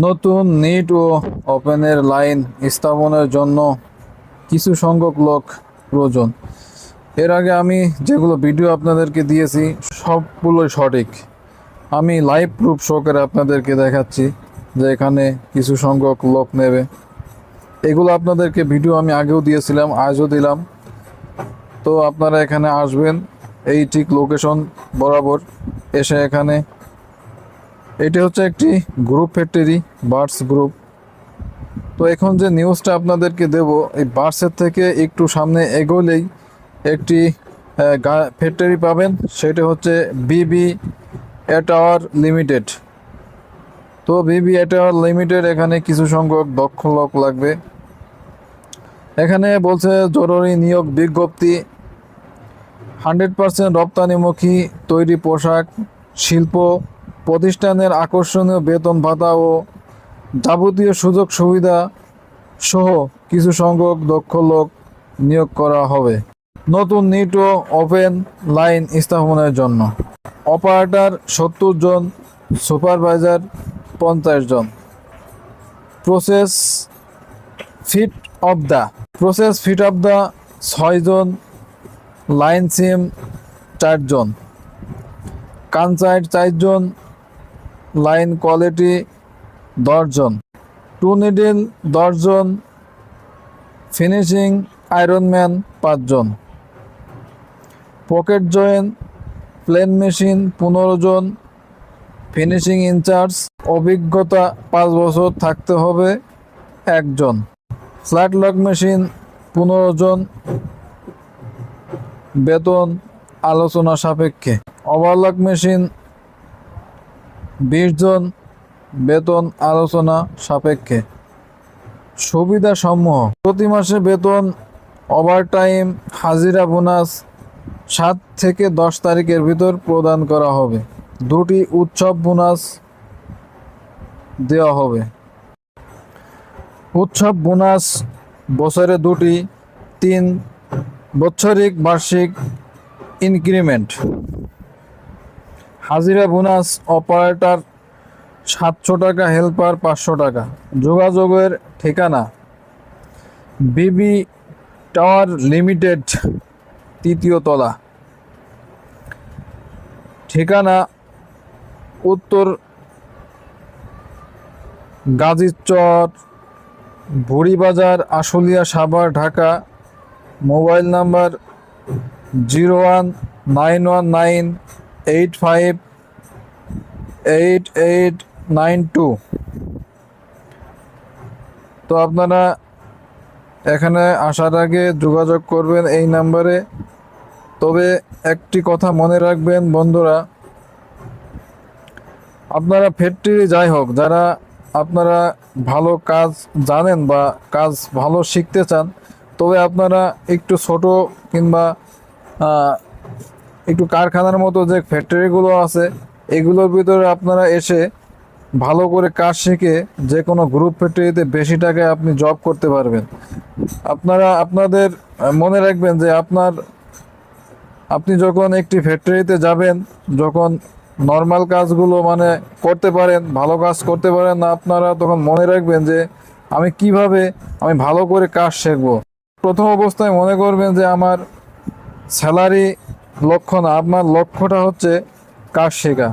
নতুন নিট ও ওপেনের লাইন স্থাপনের জন্য কিছু সংখ্যক লোক প্রয়োজন। এর আগে আমি যেগুলো ভিডিও আপনাদেরকে দিয়েছি, সবগুলোই সঠিক। আমি লাইভ প্রুফ সহকারে আপনাদেরকে দেখাচ্ছি যে এখানে কিছু সংখ্যক লোক নেবে। এগুলো আপনাদেরকে ভিডিও আমি আগেও দিয়েছিলাম, আজও দিলাম। তো আপনারা এখানে আসবেন, এই ঠিক লোকেশন বরাবর এসে এখানে এটি হচ্ছে একটি গ্রুপ ফ্যাক্টরি বার্ডস গ্রুপ তো এখন যে নিউজটা আপনাদেরকে দেব, এই বার্ডসের থেকে একটু সামনে এগোলেই একটি ফ্যাক্টরি পাবেন। সেটা হচ্ছে বিবি এটাওয়ার লিমিটেড তো বিবি এটাওয়ার লিমিটেড এখানে কিছু সংখ্যক দক্ষ লোক লাগবে। এখানে বলছে জরুরি নিয়োগ বিজ্ঞপ্তি। হান্ড্রেড পার্সেন্ট রপ্তানিমুখী তৈরি পোশাক, শিল্প প্রতিষ্ঠানের আকর্ষণীয় বেতন ভাতা ও যাবতীয় সুযোগ সুবিধা সহ কিছু সংখ্যক দক্ষ লোক নিয়োগ করা হবে। নতুন নিট ও ওপেন লাইন স্থাপনের জন্য। অপারেটর সত্তর জন সুপারভাইজার পঞ্চাশ জন। Process fit of the process fit of the ছয়জন লাইন সিম চারজন কানসাইড চারজন লাইন কোয়ালিটি দশজন, টু নিডিল দশজন, ফিনিশিং আয়রনম্যান পাঁচজন, পকেট জয়েন প্লেন মেশিন পনেরো জন ফিনিশিং ইনচার্জ, অভিজ্ঞতা পাঁচ বছর থাকতে হবে একজন, ফ্ল্যাট লক মেশিন পনেরো জন বেতন আলোচনা সাপেক্ষে, ওভারলক মেশিন বিশ জন বেতন আলোচনা সাপেক্ষে। সুবিধা সমূহ প্রতি মাসে বেতন ওভারটাইম হাজিরা বোনাস সাত থেকে দশ তারিখের ভিতর প্রদান করা হবে। দুটি উৎসব বোনাস দেওয়া হবে। উৎসব বোনাস বছরে দুটি, তিন বৎসরিক বার্ষিক ইনক্রিমেন্ট হাজিরা বোনাস, অপারেটর, সাতশো টাকা, হেল্পার পাঁচশো টাকা। যোগাযোগের ঠিকানা বিবি টাওয়ার লিমিটেড, তৃতীয় তলা। ঠিকানা উত্তর Gazichar, Bhuribazar, Ashulia, Savar, Dhaka. Mobile number zero one nine one nine eight five eight eight nine two তো আপনারা এখানে আসার আগে যোগাযোগ করবেন এই নাম্বারে। তবে একটি কথা মনে রাখবেন বন্ধুরা, আপনারা ফ্যাক্টরি যাই হোক, যারা আপনারা ভালো কাজ জানেন বা কাজ ভালো শিখতে চান, তবে আপনারা একটু ছোট কিংবা একটু কারখানার মতো যে ফ্যাক্টরিগুলো আছে, এগুলোর ভিতরে আপনারা এসে ভালো করে কাজ শিখে যে কোনো গ্রুপ ফ্যাক্টরিতে বেশি টাকায় আপনি জব করতে পারবেন। আপনারা, আপনাদের মনে রাখবেন যে আপনার, আপনি যখন একটি ফ্যাক্টরিতে যাবেন, যখন নর্মাল কাজগুলো মানে করতে পারেন, ভালো কাজ করতে পারেন না আপনারা তখন মনে রাখবেন যে আমি কীভাবে আমি ভালো করে কাজ শিখব। প্রথম অবস্থায় মনে করবেন যে আমার স্যালারি লক্ষ্য না আপনার লক্ষ্যটা হচ্ছে কাজ শেখা।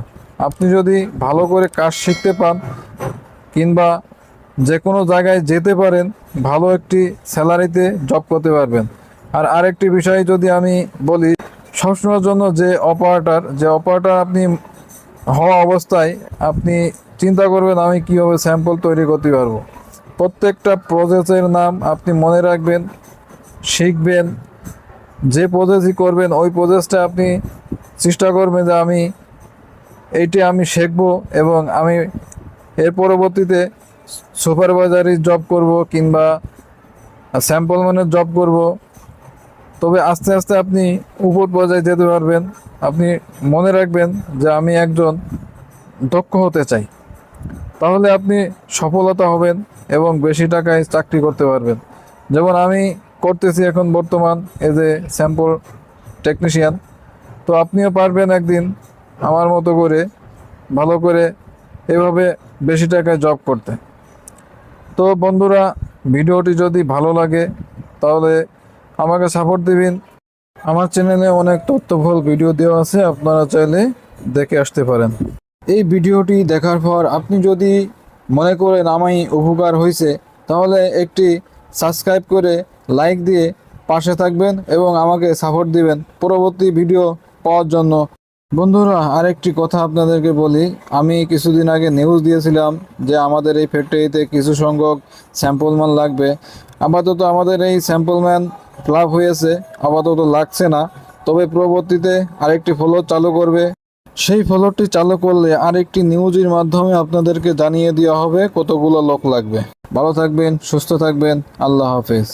আপনি যদি ভালো করে কাজ শিখতে পান, কিংবা যে কোনো জায়গায় যেতে পারেন, ভালো একটি স্যালারিতে জব করতে পারবেন। আর আরেকটি বিষয় যদি আমি বলি, সবসময়ের জন্য যে অপারেটার যে অপারেটার আপনি হওয়া অবস্থায় আপনি চিন্তা করবেন, আমি কীভাবে স্যাম্পল তৈরি করতে পারব। প্রত্যেকটা প্রসেসের নাম আপনি মনে রাখবেন, শিখবেন যে প্রসেসই করবেন, ওই প্রসেসটা আপনি চেষ্টা করবেন যে আমি এইটি আমি শিখব এবং আমি এর পরবর্তীতে সুপারভাইজারি জব করব কিংবা স্যাম্পল ম্যানের জব করব। তবে আস্তে আস্তে আপনি উপর পর্যায়ে যেতে পারবেন। আপনি মনে রাখবেন যে আমি একজন দক্ষ হতে চাই। তাহলে আপনি সফলতা হবেন এবং বেশি টাকায় চাকরি করতে পারবেন। যেমন আমি করতেছি এখন বর্তমান এজ এ স্যাম্পল টেকনিশিয়ান তো আপনিও পারবেন একদিন আমার মতো করে ভালো করে এভাবে বেশি টাকায় জব করতে। তো বন্ধুরা, ভিডিওটি যদি ভালো লাগে, তাহলে আমাকে সাপোর্ট দিবেন। আমার চ্যানেলে অনেক তথ্যবহুল ভিডিও দেওয়া আছে, আপনারা চাইলে দেখে আসতে পারেন। এই ভিডিওটি দেখার পর আপনি যদি মনে করেন আমি উপকার হয়েছে, তাহলে একটি সাবস্ক্রাইব করে লাইক দিয়ে পাশে থাকবেন এবং আমাকে সাপোর্ট দিবেন পরবর্তী ভিডিও পাওয়ার জন্য। বন্ধুরা, আরেকটি কথা আপনাদেরকে বলি। আমি কিছুদিন আগে নিউজ দিয়েছিলাম যে আমাদের এই ফ্যাক্টরিতে কিছু সংখ্যক স্যাম্পল মাল লাগবে। আপাতত আমাদের এই স্যাম্পল ম্যান হয়েছে। আপাতত লাগছে না। তবে পরবর্তীতে আরেকটি ফ্লোর চালু করবে। সেই ফলোটি চালু করলে আরেকটি নিউজের মাধ্যমে আপনাদেরকে জানিয়ে দেওয়া হবে কতগুলো লোক লাগবে। ভালো থাকবেন, সুস্থ থাকবেন, আল্লাহ হাফেজ।